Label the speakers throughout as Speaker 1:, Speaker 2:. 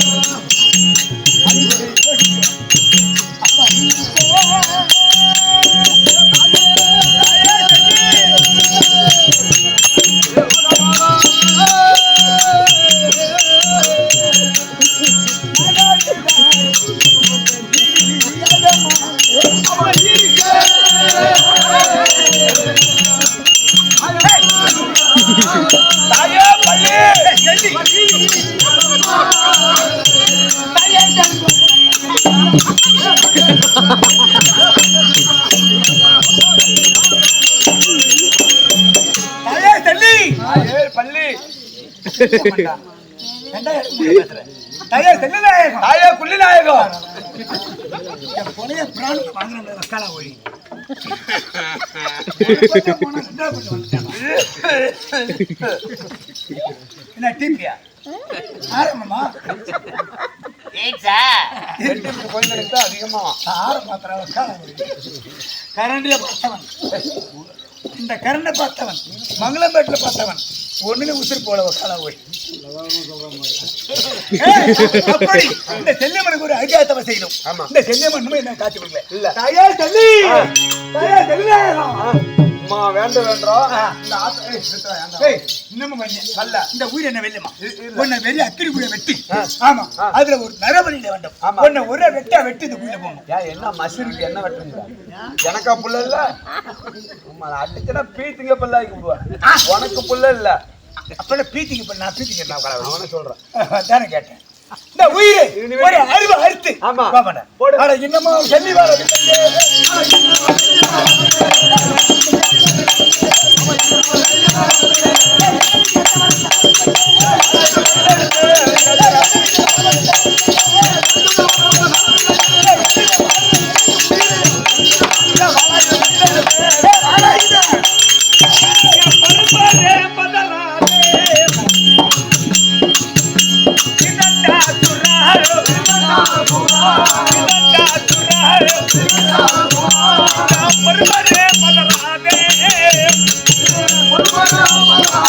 Speaker 1: தாயே
Speaker 2: என்ன டிபியா ஆரம்பமா? கரண்டில பார்த்தவன். இந்த கரண்டை பார்த்தவன். மங்களம்பேட்டில் பார்த்தவன். ஒண்ணுல உசுறு போல ஏய், அப்படி இந்த செல்லியம்மனுக்கு ஒரு ஐடியாத்தவ செய்யணும்
Speaker 1: ஆமா.
Speaker 2: இந்த செல்லியம்மன் என்ன காட்சி கொடுக்கல
Speaker 1: இல்ல.
Speaker 2: தாயே தள்ளி தாயே தள்ளி
Speaker 1: அம்மா வேண்ட வேண்டாம். இந்த ஆத்த ஏய் நிறுத்துடா, ஏன்டா?
Speaker 2: ஏய், இன்னமும் பண்ணு.
Speaker 1: அல்ல.
Speaker 2: இந்த உயிர் என்ன
Speaker 1: இல்ல.
Speaker 2: உன்னை வெறி அக்கிரி குய வெட்டி. ஆமா. அதுல ஒரு நரபலியில வேண்டும்
Speaker 1: ஆமா.
Speaker 2: உன்னை ஒரே வெட்டா வெட்டி இந்த குயில போகணும்
Speaker 1: என்ன மசூருக்கு என்ன வெட்டுறீங்க எனக்கா புள்ள இல்ல அடிச்சுனா பீத்திங்க புள்ள உனக்கு புள்ள இல்ல
Speaker 2: அப்ப பீத்திங்க பண்ண நான் நான் உட்கார
Speaker 1: அவனை சொல்றேன்.
Speaker 2: தானே கேட்டேன். இந்த உயிர் ஒரு அருவ அறுத்து.
Speaker 1: ஆமா.
Speaker 2: அட இன்னமும் சொல்லி வர
Speaker 3: நிறுத்து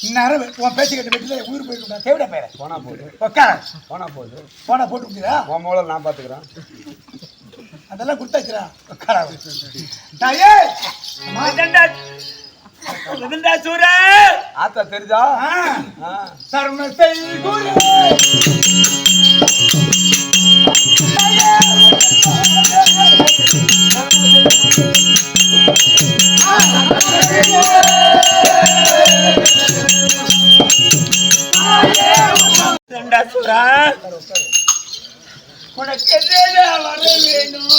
Speaker 2: இந்நேரம் உன் பேச்சு கேட்டு வெட்டில உயிர் போயிருக்கா தேவிட பேர.
Speaker 1: போனா போகுது
Speaker 2: உட்கார
Speaker 1: போனா போகுது
Speaker 2: போனா போட்டு முடியுதா
Speaker 1: உன் மூலம் நான் பாத்துக்கிறேன்.
Speaker 2: அதெல்லாம் கொடுத்தாச்சுடா உட்கார தாயே
Speaker 1: ஆத்தா தெரிஞ்சா?
Speaker 2: ஆ,
Speaker 1: ஆ.
Speaker 2: சரணத்தை குரு
Speaker 3: இதுதான்டா சூரா உனக்கு என்னடா வர வேணும்?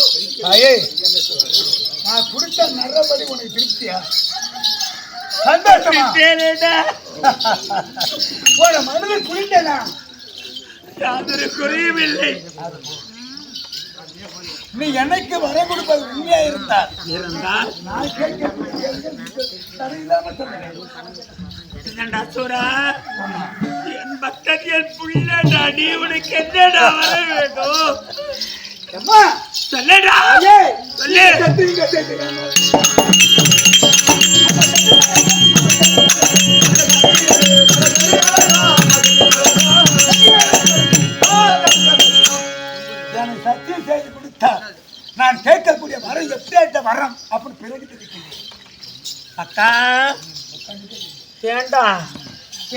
Speaker 2: நான் கொடுத்த நல்லபடி உனக்கு திருப்தியா? சந்தோஷமா? உன மனது குளிந்தனா
Speaker 3: யாதொரு குறையும் இல்லை
Speaker 2: நீ எனக்கு வர கொடுப்பது உண்மையா இருந்தால்?
Speaker 3: இருந்தால்?
Speaker 2: நான் கேட்கக்கூடிய
Speaker 3: இதுதான்டா சூரா என் பக்தன் என் புள்ளடா நீ உனக்கு என்னடா வர வேணும்?
Speaker 2: அம்மா!
Speaker 3: சொல்லடா! சொல்லு!
Speaker 2: எனக்கு சத்தியம் செய்து கொடுத்தார். நான் கேட்கக்கூடிய வரம் எப்படியாட்ட வரம்? அப்படின்னு பிறகு
Speaker 3: அக்கா ஏண்டா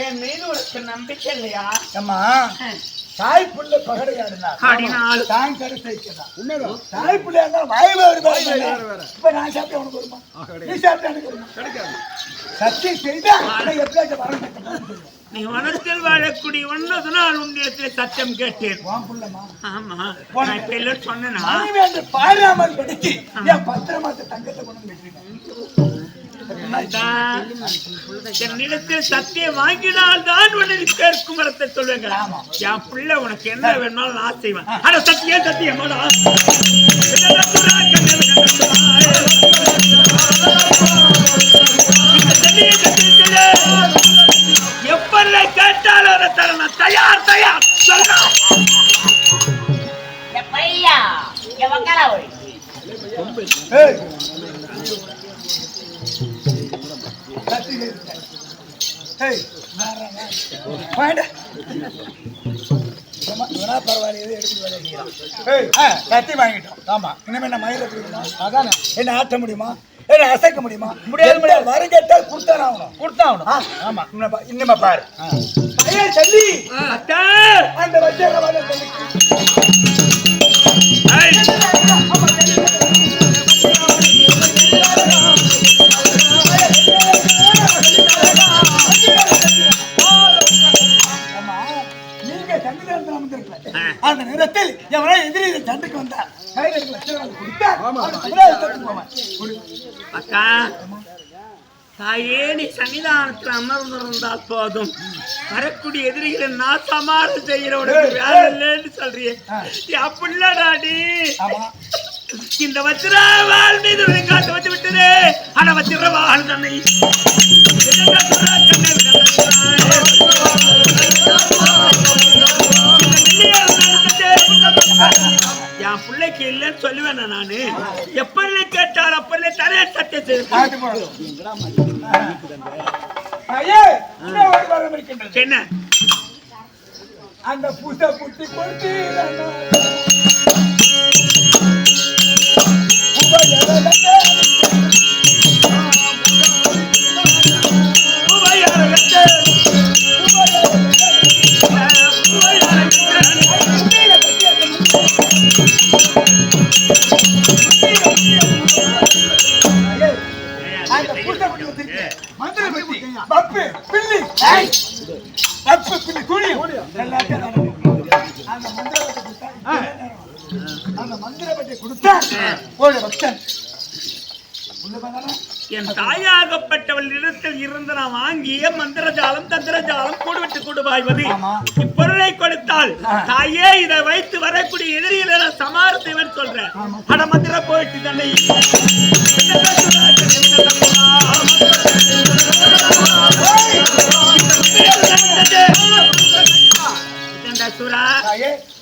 Speaker 3: என் மீது உனக்கு நம்பிக்கை இல்லையா
Speaker 2: அம்மா தாய் புள்ள பகடையாடுனா
Speaker 3: அடினால்
Speaker 2: தான் கருத்தை உண்மைதான் தாய் புள்ள இருந்தாலும் வாய் வேறு வேறு இப்ப நான் சாப்பிட்டா உனக்கு வருமா? நீ சாப்பிட்டா எனக்கு வருமா? சத்தியம் செய்தா ஆனா எப்படியாச்சும்
Speaker 3: நீ வனத்தில் வாழக்கூடிய ஒன்றதுனால் உன்னிடத்தில் சத்தம் கேட்டேன். ஆமா. நான் இப்ப
Speaker 2: மனைவி என்று பாராமல் படிச்சு என் பத்திரமாத்த தங்கத்தை கொண்டு
Speaker 3: என்னிடத்தில் சத்தியம் வாங்கினால் தான் உனக்கு கேட்கும் வரத்தை சொல்லுங்க
Speaker 2: ஆமா.
Speaker 3: என் பிள்ளை உனக்கு என்ன வேணும்னாலும் நான் செய்வேன் ஆனா சத்தியம் சத்தியமாடா எப்பல்ல கேட்டாலும் அதை தரணும் தயார் தயார்.
Speaker 2: ஏய். கத்தி நிறுத்து. ஏய், வாடா, வா. வாடா. ஏம்மா, இவனா பரவாயில்ல, ஆ, கத்தி வாங்கிட்டோம். ஆமா. இனிமே என்ன மயில அதானே. என்ன ஆட்ட முடியுமா? என்ன அசைக்க முடியுமா? முடியாது முடியாது. வரும் கேட்டால் கொடுத்தான ஆகணும். கொடுத்தாகணும் ஆமா. இன்னும் பாரு. பையன் சொல்லி! அந்த வச்ச அவன் முதலாளி தோத்து போவான். கொடு.
Speaker 3: அக்கா தாயே நீ சன்னிதானத்தில் அமர்ந்திருந்தால் போதும். வரக்கூடிய எதிரிகளை நான் சமாளம் செய்யற உனக்கு வேலை இல்லைன்னு சொல்றியே. பிள்ளடாடி
Speaker 2: ஆமா.
Speaker 3: இந்த வச்சிர வாழ் மீது வெங்காட்ட வச்சு விட்டுரு ஆனா வச்சிர வாழ் தன்னை என் பிள்ளைக்கு இல்லைன்னு சொல்லுவேன் நானு எப்பல்ல கேட்டால் அப்பல்ல
Speaker 2: ஒரு வரம் இருக்கின்றது.
Speaker 3: என்ன?
Speaker 2: அந்த பூசை புத்தி புத்தி வச்சிருக்கேன் மந்திர அந்த கொடுத்தா ஒரு பக்தன்?
Speaker 3: என் தாயாகப்பட்டவள் இடத்தில் இருந்து நான் வாங்கிய மந்திரஜாலம் தந்திரஜாலம் கூடுவிட்டு கூடுவாய்வது. இப்பொருளை கொடுத்தால் தாயே இதை வைத்து வரக்கூடிய எதிரிகளை நான் சமாளித்தவன் சொல்றேன். அட மந்திர போயிட்டு தன்னை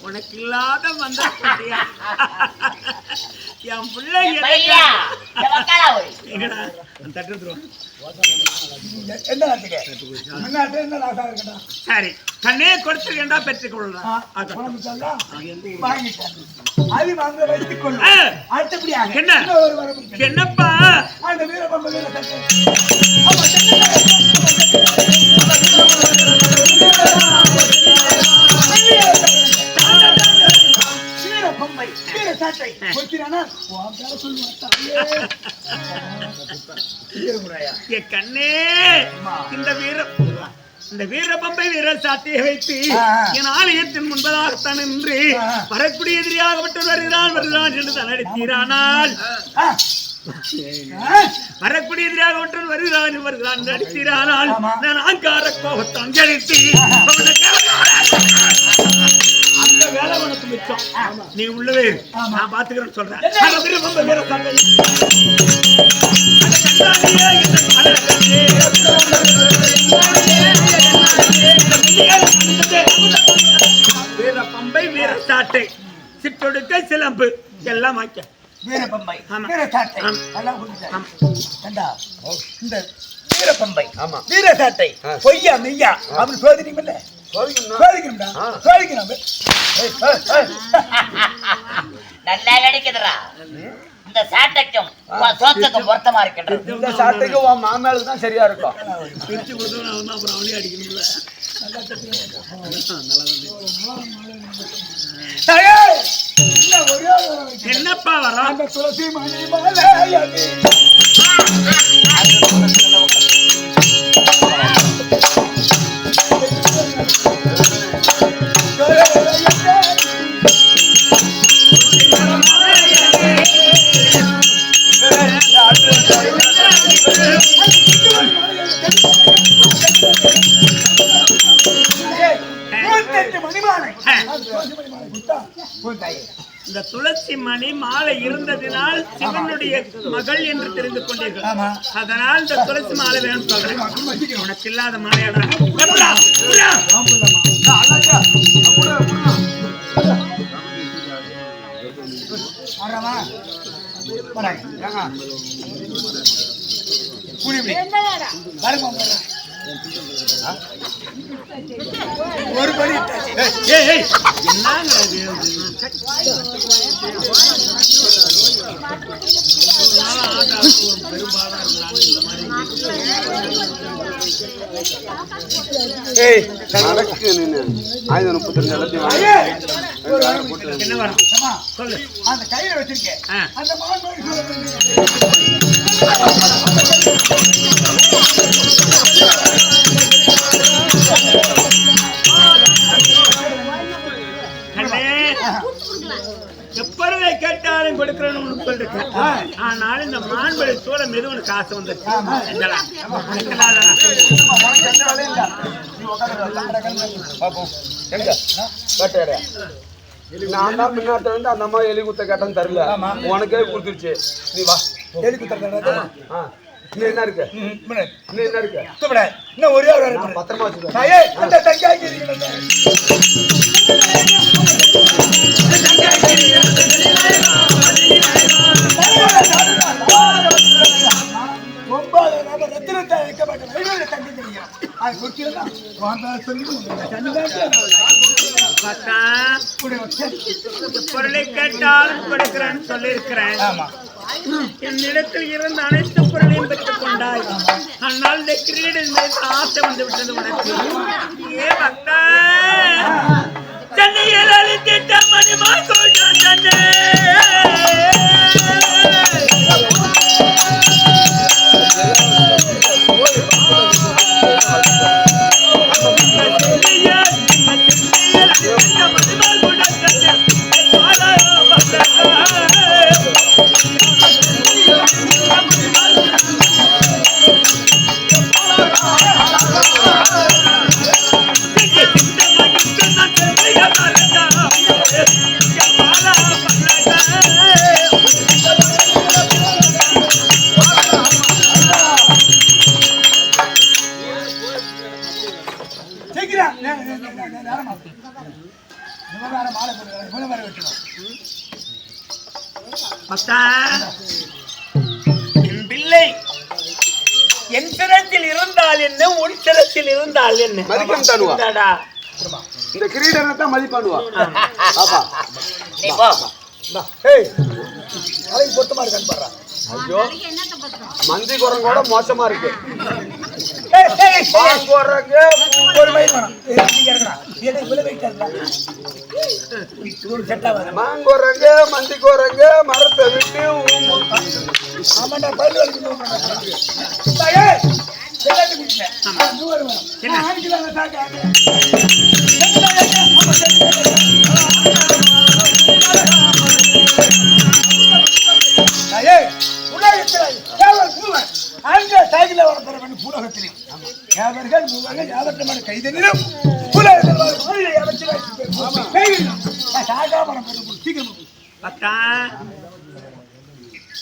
Speaker 3: உனக்கு இல்லாத சொல்றியா? என் பிள்ளை? சரி கண்ணே கொடுத்துருக்கா
Speaker 2: வரம் இருக்கிறது.
Speaker 3: என்னப்பா?
Speaker 2: அந்த வீரபம்ப வீர. வீரபம்பை, வீர சட்டை.
Speaker 3: கண்ணே இந்த வீர இந்த வீரபம்பை வீர சாட்டியை வைத்து. என் ஆலயத்தின் முன்பதாகத்தான் நின்று. வரக்கூடிய எதிரியாகப்பட்டு வருகிறான் வருகிறான் என்று தான் வரக்கூடிய எதிராகப்பட்டு வருகிறான் வருகிறான் என்று நடித்தீரானால். நான் ஆங்கார கோபத்தான் ஜெயித்து அந்த வேலை உனக்கு மிச்சம் நீ உள்ளவே. நான் பாத்துக்கிறேன்னு சொல்றேன். வீர பம்பை வீர சாட்டை சிற்றொடுக்க சிலம்பு எல்லாம் வாய்க்க
Speaker 2: வீரபம்பை
Speaker 3: ஆமா.
Speaker 2: வீர சாட்டை
Speaker 3: ஆமா.
Speaker 2: எல்லாம் கொடுத்துட்டேன்.
Speaker 3: ஆமா.
Speaker 2: ஏண்டா, இந்த வீரபம்பை
Speaker 1: ஆமா.
Speaker 2: வீர சாட்டை
Speaker 1: ஆ.
Speaker 2: பொய்யா மெய்யா அவன் சோதனைமில்ல
Speaker 1: சோதிக்கணும்னா?
Speaker 2: சோதிக்கணும்டா
Speaker 1: ஆ.
Speaker 2: சோதிக்கணும் ஏய், ஏய், ஏய்.
Speaker 4: நல்லா நடிக்குதுடா இந்த சாட்டைக்கும் சோத்துக்கும் பொருத்தமா இருக்கின்றது
Speaker 1: இந்த சாட்டைக்கு உன் மாமேலுக்கு தான் சரியா இருக்கும்
Speaker 3: பிரிச்சு கொடுத்தவன் அவன் தான் அப்புறம் அவனே அடிக்கணும்ல என்னப்பா வரும்
Speaker 2: அந்த துளசி மணி மாலையடி. அந்த துளசி
Speaker 3: இந்த துளசி மணி மாலை இருந்ததினால் சிவனுடைய மகள் என்று தெரிந்து கொண்டீர்கள். அதனால் இந்த துளசி மாலை வேணும் சொல்றேன் உனக்கு இல்லாத மாலையாடா எப்படா?
Speaker 2: ஒரு படி இட்டாச்சு.
Speaker 3: ஏய், ஏய், என்னங்க இது?
Speaker 1: ஏய் நடக்கு நின்னு ஆயுதம் முப்பத்தி ரெண்டு எல்லாத்தையும் வாங்கி.
Speaker 2: ஐயே, ஒரு வரம் வைக்கிறேன்.
Speaker 3: என்ன வரும் சொல்லு
Speaker 2: அந்த கையில வச்சிருக்கேன். அந்த மகன்
Speaker 3: எப்பொழுதை கேட்டாலும் கொடுக்கிறேன்னு உனக்கு சொல்லிருக்கேன் ஆனால் இந்த மான்படி சூழ மீது உனக்கு ஆசை?
Speaker 1: வேட்டையாடு. நான் தான் முன்னாட்ட வந்து அந்த அம்மா எலி குத்த கேட்டேன்னு தரல உனக்கே கொடுத்துருச்சு. நீ வா.
Speaker 2: எலி குத்துறது
Speaker 1: ஆ. இன்னும் என்ன இருக்கு? இன்னும் என்ன இருக்கு?
Speaker 2: இன்னும் ஒரே ஒரு
Speaker 1: பத்திரமா.
Speaker 2: ஒன்பது நம்ம ரத்தினத்தை வைக்கப்பட்ட தங்கி தெரியும். அது
Speaker 3: பொருளை கேட்டாலும் கொடுக்கிறேன்னு சொல்லியிருக்கிறேன்.
Speaker 2: ஆமா.
Speaker 3: என்னிடத்தில் இருந்த அனைத்து பொருளையும் பெற்றுக் கொண்டாய் ஆனால் இந்த கிரீடின் மீது ஆசை வந்து விட்டது உனக்கு. ஏ பக்தா! சென்னையில் அழித்திட்ட மணிமா கூட்டம் தன்னே
Speaker 2: சீக்கிரம்
Speaker 3: இருந்தால் என்ன?
Speaker 1: மதிக்க. இந்த கிரீடனை தான் மதிப்பானுவா பாப்பா.
Speaker 4: நீ போ.
Speaker 2: ஏய், தலைக்கு பொருத்தமா இருக்கான்னு பாருடா.
Speaker 1: ஐயோ. மந்தி குரங்கோட மோசமா இருக்கு. மாங்குரங்கு மந்தி குரங்கு மரத்தை விட்டு ஊம்பு.
Speaker 2: ஆமாண்டா, பல்லு தேவர்கள் மூவர்கள் யாவற்றமான கைதனிலும் சீக்கிரம்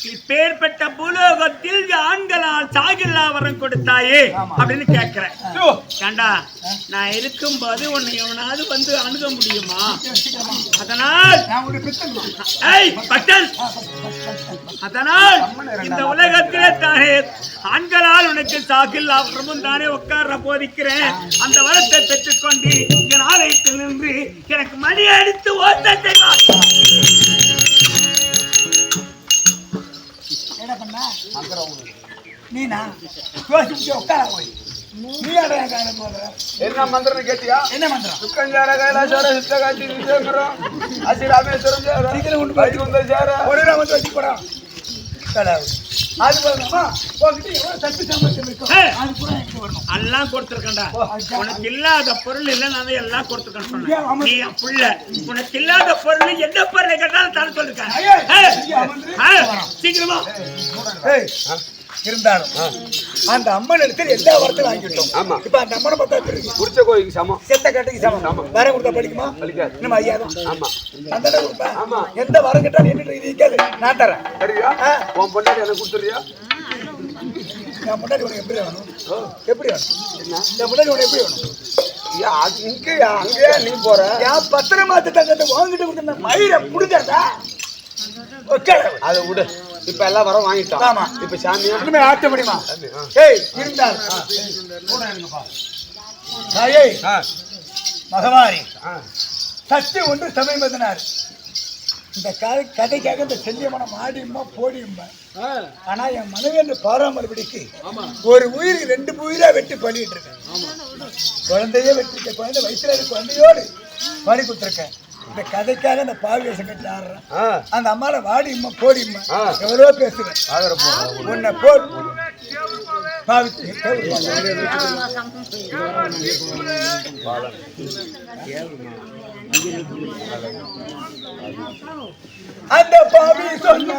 Speaker 3: இப்பேற்பட்ட பூலோகத்தில் ஆண்களால் சாகில்லா வரம் கொடுத்தாயே அப்படின்னு கேட்கிறேன். ஏண்டா நான் இருக்கும்போது உன்னை எவனாவது வந்து அணுக முடியுமா? அதனால் அதனால் இந்த உலகத்திலே தானே ஆண்களால் உனக்கு சாகில் அப்புறமும் தானே உட்கார போதிக்கிறேன். அந்த வரத்தை பெற்றுக்கொண்டு என் ஆலயத்தில் நின்று எனக்கு மணி அடித்து ஓட்ட செய்வார்
Speaker 2: நீனா? யோசிச்சு உட்கார போய்.
Speaker 1: என்ன மந்திரம் கேட்டியா?
Speaker 2: என்ன மந்திரம்?
Speaker 1: சுக்கஞ்சார கைலாசார சித்தகாட்சி விஜயமரம் அசி ராமேஸ்வரம் சார
Speaker 2: சீக்கிரம் கொண்டு போய் கொண்டு வச்சு போறான் போடா அது போதுமா உங்ககிட்ட எவ்வளவு சத்து சாமர்த்தியம் இருக்கோ
Speaker 3: ஏய்.
Speaker 2: அது கூட என்கிட்ட வரணும்
Speaker 3: எல்லாம் கொடுத்துருக்கேன்டா உனக்கு இல்லாத பொருள் இல்ல நான் எல்லாம் கொடுத்துருக்கேன்னு சொன்னேன். நீ என் புள்ள. உனக்கு இல்லாத பொருள் எந்த பொருளை கேட்டாலும் தர சொல்லிருக்கேன் சீக்கிரமா.
Speaker 2: இருந்தாலும் அந்த அம்மன் இடத்துல எல்லா வரத்தையும் வாங்கிட்டோம்.
Speaker 1: ஆமா.
Speaker 2: இப்ப அந்த அம்மனை பார்த்தா இருக்கு
Speaker 1: குடிச்ச கோயிலுக்கு சமம்.
Speaker 2: செத்த கட்டைக்கு சமம். வர கொடுத்தா படிக்குமா?
Speaker 1: பலிக்காது.
Speaker 2: இன்னும் ஐயா தான்
Speaker 1: ஆமா.
Speaker 2: அந்த கொடுப்பா?
Speaker 1: ஆமா.
Speaker 2: எந்த வரம் கேட்டாலும் என்ன கேளு. நான் தரேன்.
Speaker 1: சரியா. உன் பொண்டாட்டி எனக்கு கொடுத்துறியா
Speaker 2: என் முன்னாடி உனக்கு எப்படி வேணும்? எப்படி வேணும்? என் முன்னாடி உனக்கு எப்படி வேணும்?
Speaker 1: இங்கயா அங்கேயா நீ போற?
Speaker 2: என் பத்திரமாத்து தங்கத்தை வாங்கிட்டு கொடுத்த மயிரை புடிச்சா
Speaker 1: அதை விடு. இப்ப எல்லாம் வர வாங்கிட்டோம்.
Speaker 2: ஆமா.
Speaker 1: இப்ப சாமியா?
Speaker 2: ஒண்ணுமே ஆட்ட முடியுமா?
Speaker 1: சாமி, ஆ.
Speaker 2: ஏய் இருந்தால். தாயே
Speaker 1: ஆ,
Speaker 2: மகவாரி
Speaker 1: ஆ.
Speaker 2: சத்தி ஒன்று சமயபதினார் இந்த கதை கதைக்காக இந்த செல்லியம்மனை மாடியும்பா போடியும்பா ஆனா என் மனைவி பாராமரிபடிக்கு ஒரு உயிர் ரெண்டு உயிரா வெட்டி பலிட்டு இருக்கேன் குழந்தையே வெட்டிருக்க குழந்தை வயசுல இருக்க. குழந்தையோடு பலி கொடுத்துருக்கேன். இந்த கதைக்காக இந்த பாவி வேஷம் கட்டி ஆடுறேன். அந்த அம்மால வாடிம்மா போடிம்மா. எவ்வளோ பேசுவேன்.
Speaker 1: போ.
Speaker 2: உன்னை போல் பாவித்து அந்த பாவி சொன்ன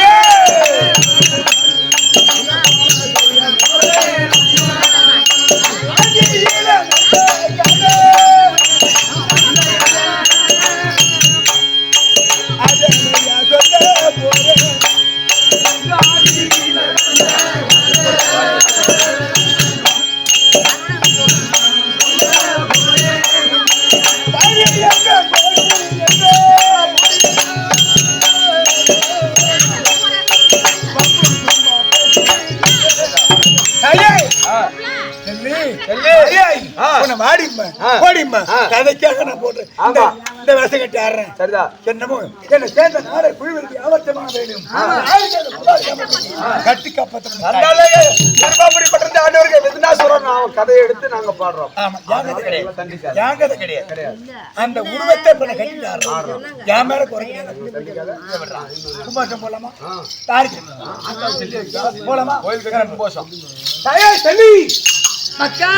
Speaker 2: கதைக்காக நான் போடுறேன். இந்த- வேஷம் கட்டி ஆடுறேன்.
Speaker 1: சரிதா
Speaker 2: என்னமோ என்னை சேர்ந்த நாளை குழுவிற்கு புகார் சமர்ப்பித்து கட்டி
Speaker 1: தர்மாபுரி பட்டத்து ஆண்டவருக்கு விருதுநாசுரன் அவன் கதையை எடுத்து நாங்க பாடுறோம்
Speaker 2: ஆமா, என் கதை கிடையாது. அந்த உருவத்தை இப்ப. என் மேல. கும்பாசம் போலாமா? தாரிக்கு. போலாமா? செல்லி,
Speaker 3: மக்கா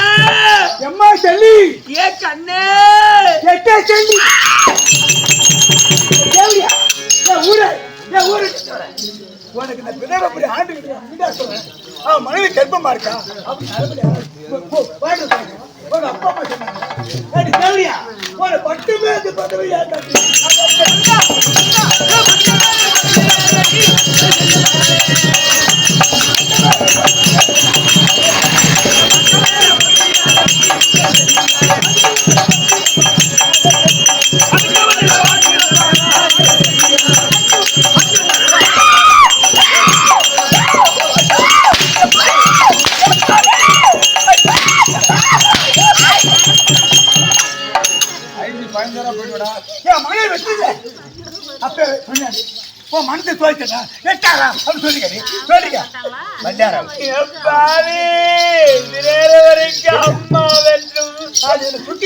Speaker 2: எம்மா செல்லி,
Speaker 3: ஏ கண்ணே
Speaker 2: எட்டே செல்லி. தேவியா, என் ஊரே, என் ஊரு. உனக்கு இந்த பிதவை அப்படி ஆண்டுகிட்டு தான் சொல்றேன். அவன் மனைவி கர்ப்பமா இருக்கா அப்படி அப்பா அம்மா சொன்னாங்க. தேவியா, பட்டு கட்டி. சொன்னாரு. உன் மனசை துவைச்சடா. வெட்டாரா? அப்படின்னு சொல்லிக்க நீ. சொல்லிக்க. வந்தாரா?
Speaker 3: பாவி நேர வரைக்கும் அம்மா வெல்லும்
Speaker 2: அது
Speaker 3: வெல்லும்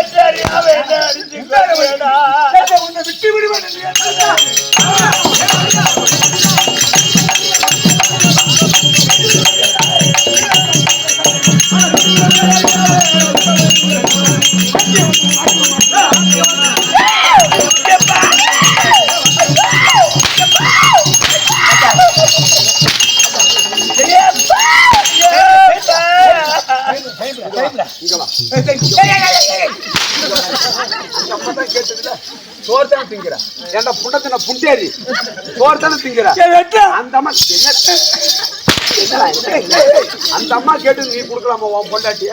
Speaker 3: ஒரு
Speaker 1: புண்டத்தின புண்டேரி சோறு தானே திங்கிற அந்த அம்மா? அந்த அம்மா கேட்டு நீ கொடுக்கலாமா உன் பொண்டாட்டிய.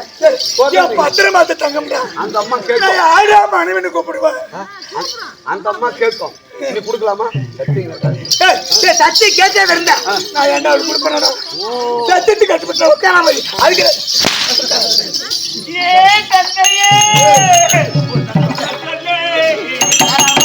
Speaker 2: பத்திரமா தங்கம்டா?
Speaker 1: அந்த அம்மா கேட்கும்.
Speaker 2: ஆடா மனைவின்னு கூப்பிடுவேன்
Speaker 1: அந்த அம்மா கேட்கும். நீ கொடுக்கலாமா?
Speaker 2: சத்தி கேட்டே இருந்தேன் நான் என்ன அவளுக்கு கொடுப்பேன் சத்தியத்து கட்டுப்பட்டு உட்காராம அதுக்கு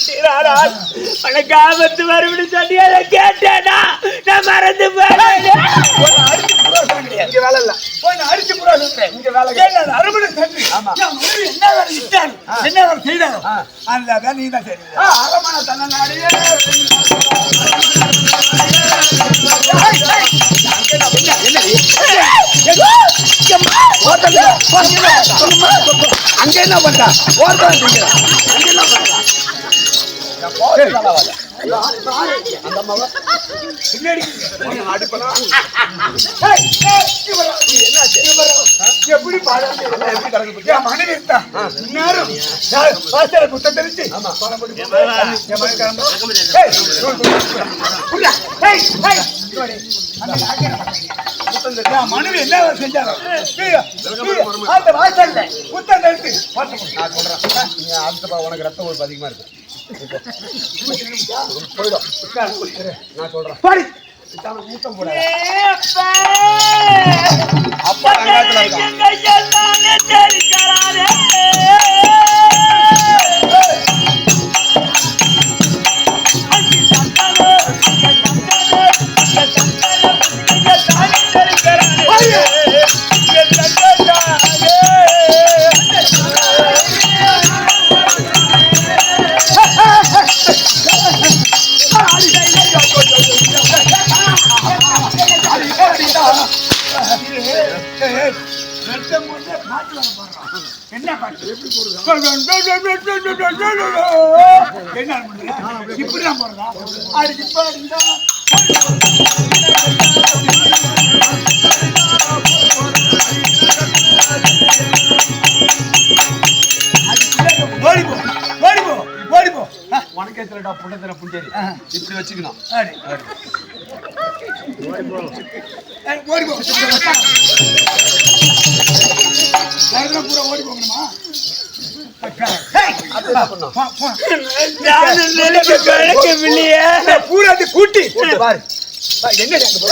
Speaker 3: விட்டீரானால் உனக்கு ஆபத்து வரும்னு சொல்லி அதை கேட்டேனா நான் மறந்து
Speaker 1: இங்க வேலை இல்ல
Speaker 2: அடிச்சு புறாசுன்றேன்
Speaker 1: இங்க வேலை
Speaker 2: அறுபது சென்று என்ன வேலை இட்டாரு என்ன வேலை செய்தாரோ அந்த வேலை நீ தான் சரி
Speaker 1: அரமண தன்னநாடியே அங்க என்ன பண்ற அங்க என்ன
Speaker 2: எப்படி மனைவி இருந்தா தெரிஞ்சு மனைவி அந்த என்ன வேலை அந்த வாசல்ல குத்தம் தெரிஞ்சு
Speaker 1: நான் சொல்றேன் உனக்கு ரத்தம் ஒரு அதிகமா இருக்கு போயிடும். நான் சொல்றேன்
Speaker 2: போடி.
Speaker 1: மூத்தம் போட
Speaker 3: அப்பா
Speaker 1: ரங்காத்துல இருக்கான்
Speaker 2: என்ன பாட்டு எப்படி போடுறான் என்ன பண்ற இப்படிதான் போடுறா அடிச்சு பாடுங்க போ ஆ,
Speaker 1: உனக்கே தெரியடா புண்டத்தின புண்டேரி
Speaker 2: ஆ.
Speaker 1: இப்படி வச்சுக்கணும்
Speaker 2: ஓடி போ. யாருன்னா பூரா ஓடி போகணுமா? பூரா அது கூட்டி.
Speaker 1: பாரு.
Speaker 2: என்ன அங்க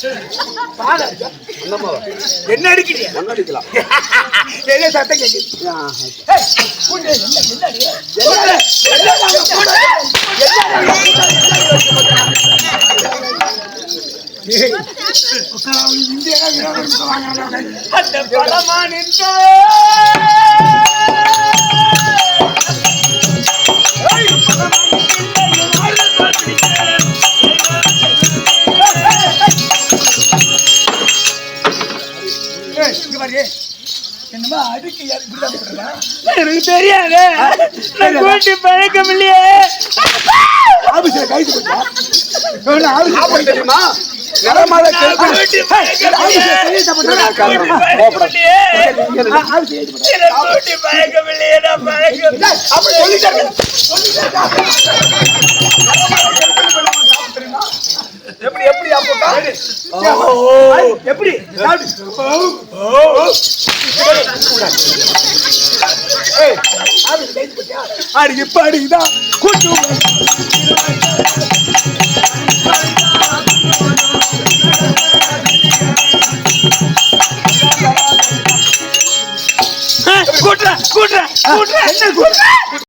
Speaker 2: என்ன?
Speaker 1: அந்த
Speaker 2: அடிக்கிறீங்க
Speaker 1: ஒன்னு அடிக்கலாம்
Speaker 2: என்ன சத்தம் கேக்குது
Speaker 1: ஆ,
Speaker 2: ஏய், கூட்டு, பாரு. என்னமோ போடுறா?
Speaker 3: எனக்கு தெரியாது. நான் கூட்டி பழக்கம் இல்லையே.
Speaker 2: ஆபீஸ்ல கைது போட்டா? இவனை ஆபீஸ்ல
Speaker 1: சாப்பிட தெரியுமா? நிறமால கெடுத்து
Speaker 3: கூட்டி பழக்கம் இல்லையே.
Speaker 1: நான்?
Speaker 3: பழக்கம் இல்லையே
Speaker 2: ஆ, ஆபீஸ்ல கைது போட்டா?
Speaker 3: எனக்கு கூட்டி பழக்கம் இல்லையே நான் பழக்கம்
Speaker 2: ஏய், அப்படி சொல்லிட்டாங்க.
Speaker 1: எப்படி எப்படி போட்டா
Speaker 2: ஐய், எப்படி சாப்பிடு. ஏய், ஆபீஸ்ல கைது போட்டியா? அடி, இப்ப அடிக்குதான். கூட்டு வா.
Speaker 3: கூட்டுறேன் கூட்டுறேன் கூட்டுறேன்
Speaker 2: என்ன கூட்டு?